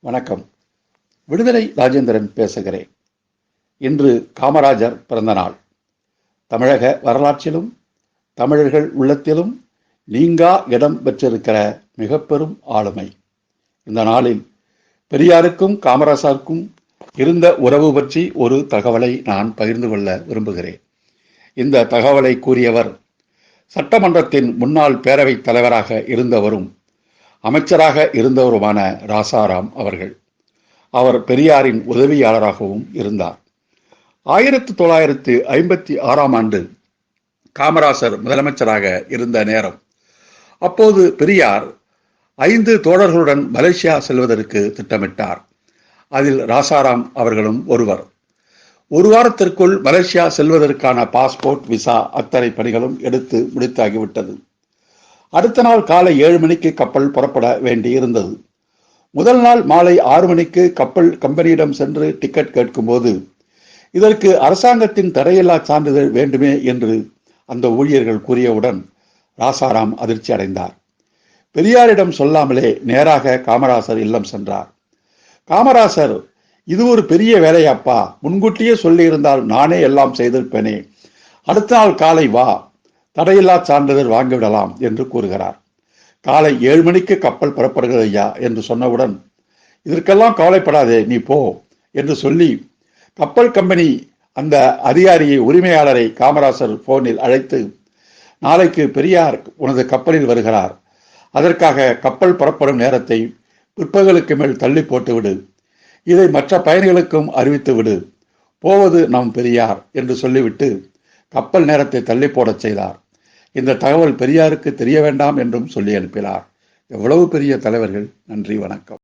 வணக்கம். விடுதலை ராஜேந்திரன் பேசுகிறேன். இன்று காமராஜர் பிறந்தநாள். தமிழக வரலாற்றிலும் தமிழர்கள் உள்ளத்திலும் நீங்கா இடம் பெற்றிருக்கிற மிக பெரும் ஆளுமை. இந்த நாளில் பெரியாருக்கும் காமராசருக்கும் இருந்த உறவு பற்றி ஒரு தகவலை நான் பகிர்ந்து கொள்ள விரும்புகிறேன். இந்த தகவலை கூறியவர் சட்டமன்றத்தின் முன்னாள் பேரவைத் தலைவராக இருந்தவரும் அமைச்சராக இருந்தவருமான ராசாராம் அவர்கள். அவர் பெரியாரின் உதவியாளராகவும் இருந்தார். ஆயிரத்தி தொள்ளாயிரத்து ஐம்பத்தி ஆறாம் ஆண்டு காமராசர் முதலமைச்சராக இருந்த நேரம். அப்போது பெரியார் ஐந்து தோழர்களுடன் மலேசியா செல்வதற்கு திட்டமிட்டார். அதில் ராசாராம் அவர்களும் ஒருவர். ஒரு வாரத்திற்குள் மலேசியா செல்வதற்கான பாஸ்போர்ட் விசா அத்தனை பணிகளும் எடுத்து முடித்தாகிவிட்டது. அடுத்த நாள் காலை ஏழு மணிக்கு கப்பல் புறப்பட வேண்டியிருந்தது. முதல் நாள் மாலை ஆறு மணிக்கு கப்பல் கம்பெனியிடம் சென்று டிக்கெட் கேட்கும்போது இதற்கு அரசாங்கத்தின் தடையில்லா சான்றிதழ் வேண்டுமே என்று அந்த ஊழியர்கள் கூறியவுடன் ராசாராம் அதிர்ச்சி அடைந்தார். பெரியாரிடம் சொல்லாமலே நேராக காமராசர் இல்லம் சென்றார். காமராசர் இது ஒரு பெரிய வேலையாப்பா. முன்கூட்டியே சொல்லியிருந்தால் நானே எல்லாம் செய்திருப்பேனே. அடுத்த நாள் காலை வா. தடையில்லா சான்றிதழ் வாங்கிவிடலாம் என்று கூறுகிறார். காலை ஏழு மணிக்கு கப்பல் புறப்படுகிறது ஐயா என்று சொன்னவுடன் இதற்கெல்லாம் கவலைப்படாதே நீ போ என்று சொல்லி கப்பல் கம்பெனி அந்த அதிகாரியை உரிமையாளரை காமராசர் போனில் அழைத்து நாளைக்கு பெரியார் உனது கப்பலில் வருகிறார். அதற்காக கப்பல் புறப்படும் நேரத்தை பிற்பகலுக்கு மேல் தள்ளி போட்டுவிடு. இதை மற்ற பயணிகளுக்கும் அறிவித்து விடு போவது நம் பெரியார் என்று சொல்லிவிட்டு கப்பல் நேரத்தை தள்ளி போடச் செய்தார். இந்த தகவல் பெரியாருக்கு தெரிய வேண்டாம் என்றும் சொல்லி அனுப்பினார். எவ்வளவு பெரிய தலைவர்கள். நன்றி வணக்கம்.